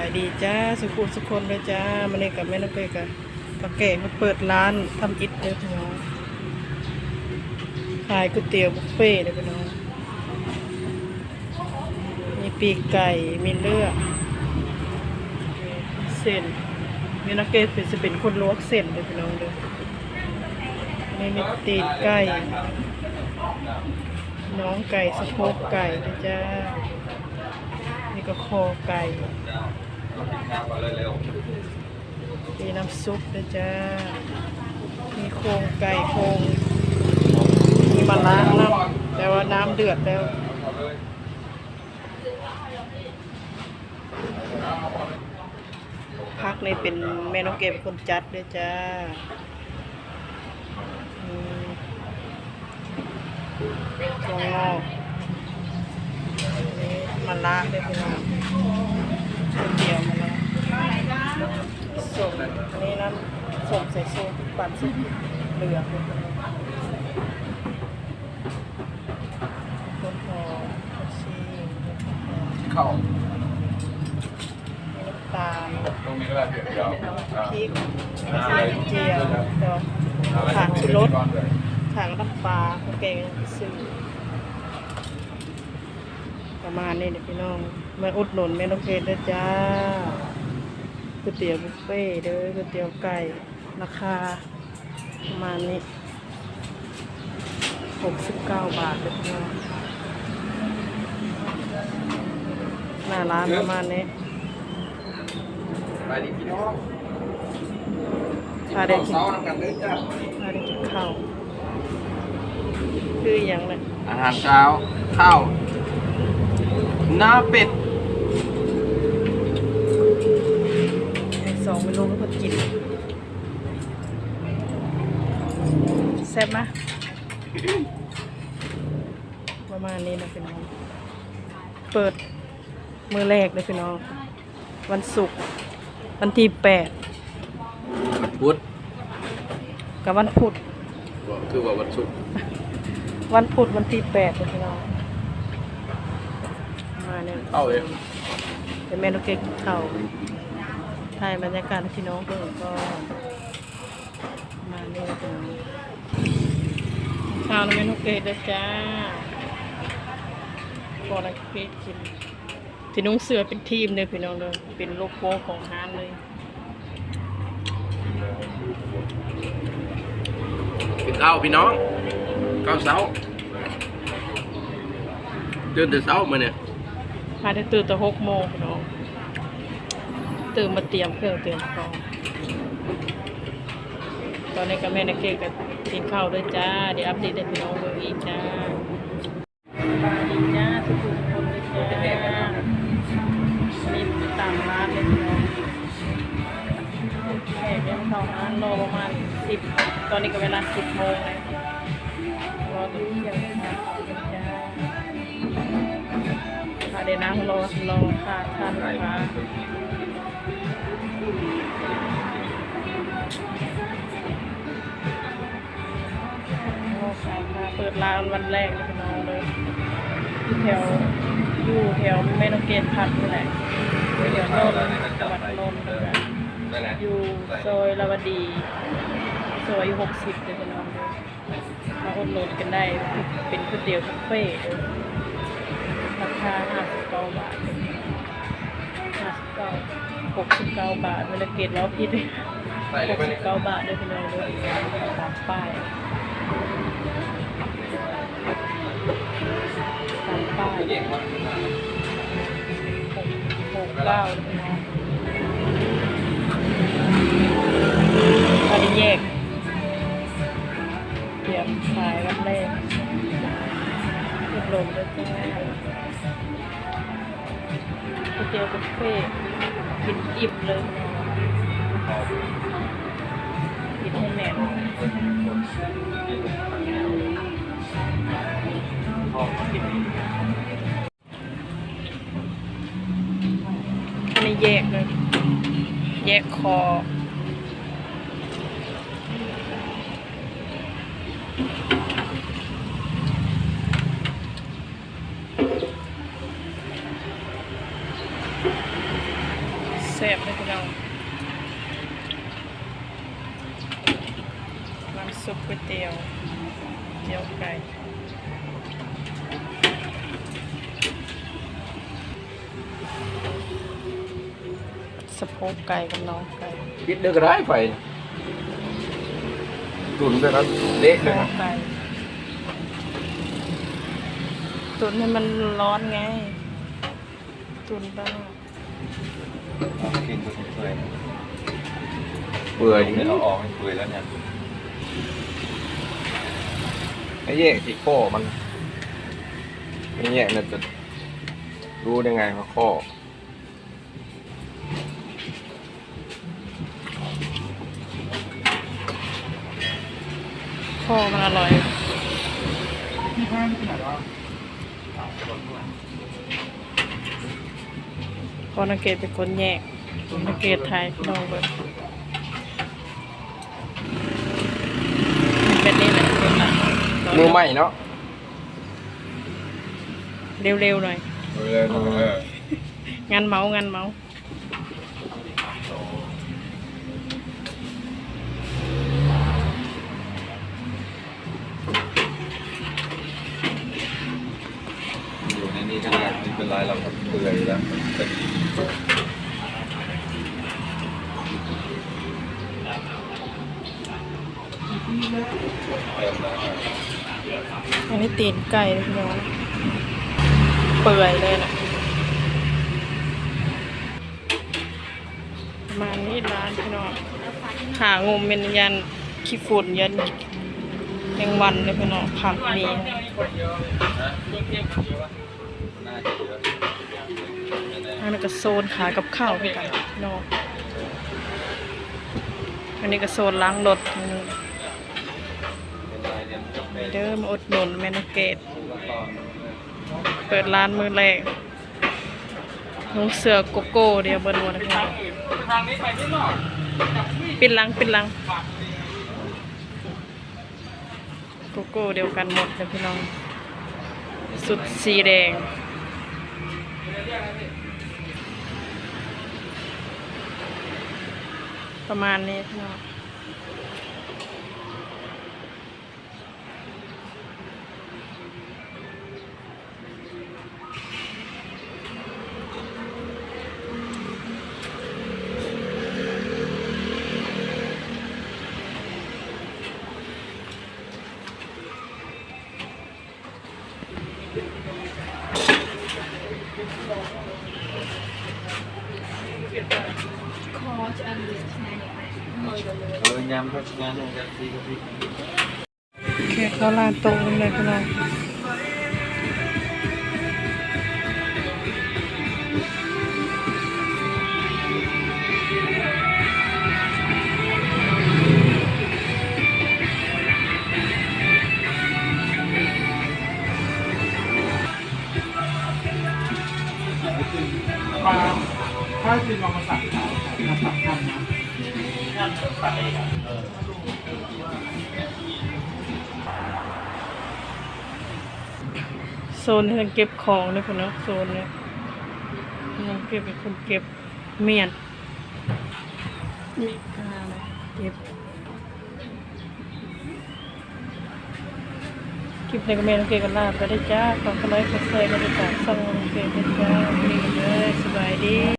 ายดีจ้าสุขุมสุคนเลยจ้ามันนี่กับแม่น้องเปกับตาแก่มาเปิดร้านทำอิฐเลยพี่น้องขายก๋วยเตี๋ยวบุฟเฟ่เลยพี่น้องมีปีกไก่มีเลือดเส้นแม่น้องเกดเป็นจะเป็นคนลวกเส้นเลยพี่น้องเลยนี่มีตีนไก่ น้องไก่สะโพกไก่นะจ้านี่ก็คอไก่ มีน้ำซุปนะจ้า มีโครงไก่โครง มีมะระน้ำแต่ว่าน้ำเดือดแล้วพักในเป็นแม่น้องเกมคนจัดด้วยจ้าอืมถั่วงอกนี่มะระด้วยพี่น้องก๋วยเตี๋ยวมะระ ส้มอันนี้น้ำส้มใส่ส้มปั่นส้มเหลืองต้นหอมผักชีเข้าน้ำตาลตรงนี้ก็ได้เพียงเดียวพริกเจียวเดี๋ยวผักชูรสถังน้ำปลาข้าวแกงซื้อประมาณนี้เนี่ยพี่น้องมาอุดหนุนแม่น้องเพชรด้วยจ้า ก๋วยเตี๋ยวบุฟเฟ่ต์เด้อก๋วยเตี๋ยวไก่ราคาประมาณนี้หกสิบเก้าบาทเลยพี่น้องหน้าร้านประมาณนี้ไปดีพี่น้องพาเด็กกินเช้าน้ำกันเด้อจ้าพาเด็กกินข้าวคืออย่างไรอาหารเช้าข้าวหน้าเป็ด สองเมนูก็พอกินแซ่บไหมประมาณนี้นะพี่น้อง เปิดมือแรกเลยพี่น้อง วันศุกร์วันที่แปดวันพุธกับวันพุธคือว่าวันศุกร์วันพุธวันที่แปดเลยพี่น้องมาเนี่ยเข้าเลยเป็นเมนูเก๊กข้าว ถ่ายบรรยากาศให้พี่น้องเบิ่งก็ มาเนี่ยพี่น้องข้าวในเมนูเก๊กเลยจ้าพอแล้วเก๊กกินที่นุ้งเสือเป็นทีมเลยพี่น้องเลยเป็นโลโก้ของร้านเลยกินข้าวพี่น้องข้าวเช้าตื่นแต่เช้ามาเนี่ยมาได้ตื่นแต่หกโมงพี่น้อง ตื่นมาเตรียมเครื่องเตรียมของตอนนี้ก็แม่นักเก๊กก็กินข้าวด้วยจ้า เดี๋ยวอัปเดตให้พี่น้องเบิ่งอีกจ้าสวัสดีจ้าทุกคนเลยจ้านี่ตามร้านเลยพี่น้องแขกยังเข้าร้านรอประมาณสิบตอนนี้ก็เวลาสิบโมงเลยรอตัวเที่ยงค่ะจ้าค่ะเดี๋ยวนั่งรอรอค่ะท่านค่ะ รอค่ะค่ะเปิดร้านวันแรกเลยพี่น้องเลยแถวอยู่แถวแม่นองเกตพัดนี่แหละอยู่แถวนนท์จังหวัดนนท์นะคะอยู่ซอยลาวดีซอยหกสิบเลยพี่น้องเลยมาอุดหนุนกันได้เป็นก๋วยเตี๋ยวบุฟเฟ่ต์เลยราคาห้าสิบเก้าบาทห้าสิบเก้าหกสิบเก้าบาทแม่นองเกตแล้วพี่หกสิบเก้าบาทเลยพี่น้องเลยตามป้ายามป้ายหกหกเก้าอันนี้แยกเตรียมขายวันแรกเรียบลงแล้วยจ้าก๋วยเตี๋ยวบุฟเฟ่กินอิ่มเลยกินให้แน่นอัน แยกเลย แยกคอ แซ่บเลยพี่น้องน้ำซุปก๋วยเตี๋ยวเตี๋ยวไก่ สะโพกไก่กับน้องไก่ปิดเดือกได้ไฟตุนไปแล้วเละสะเลยโพนะกไก่ตุนให้มันร้อนไง ตุนบ้างกินจนเปื่อยเบื่อดิเดี๋ยวเราออกให้เปื่อยแล้วเนี่ยไอ้แยกที่ข้อมันไอ้แยกนั่นจะรู้ได้ไงว่าข้อ ข้อมันอร่อยพอนักเกตเป็นคนแยกนักเกตไทยพี่น้องเบิดมันเป็นนี่แหละเป็นหลักมือใหม่เนาะเร็วๆหน่อยเออเอองานเมาส์งานเมา ส์อยู่ในนี้ก็ได้ไม่เป็นไรเราก็เปื่อยแล้วเป็นเติมแล้วอันนี้ตีนไก่เลยพี่น้องเปื่อยเลยนะประมาณนี้ร้านพี่น้องหางมเป็นยันขี้ฝุ่นยันแมงวันเลยพี่น้องผักมีนะ อันนี้ก็โซนขายกับข้าวพี่กันน้องอันนี้ก็โซนล้างรถเดิมอดหนุนแมนเกต เปิดร้านมือแรกน้องเสือโกโก้เดียวเบิร์นวันนี้ปิดลังปิดลังโกโก้เดียวกันหมดเลยพี่น้อง สุดสีแดง ประมาณนี้พี่น้อง ខឆ្អិនវាឆ្ងាញ់មួយទៅលើហើយញ៉ាំក៏ឆ្ងាញ់ហ្នឹងកាត់ទីក៏ទីខេតឡាតូននៅក្នុង ปลาถ้าจินลองมาสั่งขายนะสั่งกันนะสักเองเออโซนที่เก็บของนะคนนาะโซนเนี่ยน้องเก็บเป็นคนเก็บเมียนนี่ค่ะเก็บ คลิปในกระเมนโอเคกันลาไปได้จ้าขอคนไลค์กดแชร์กันด้วยจ้าส่งโอเคไปจ้าดีเลยสบายดี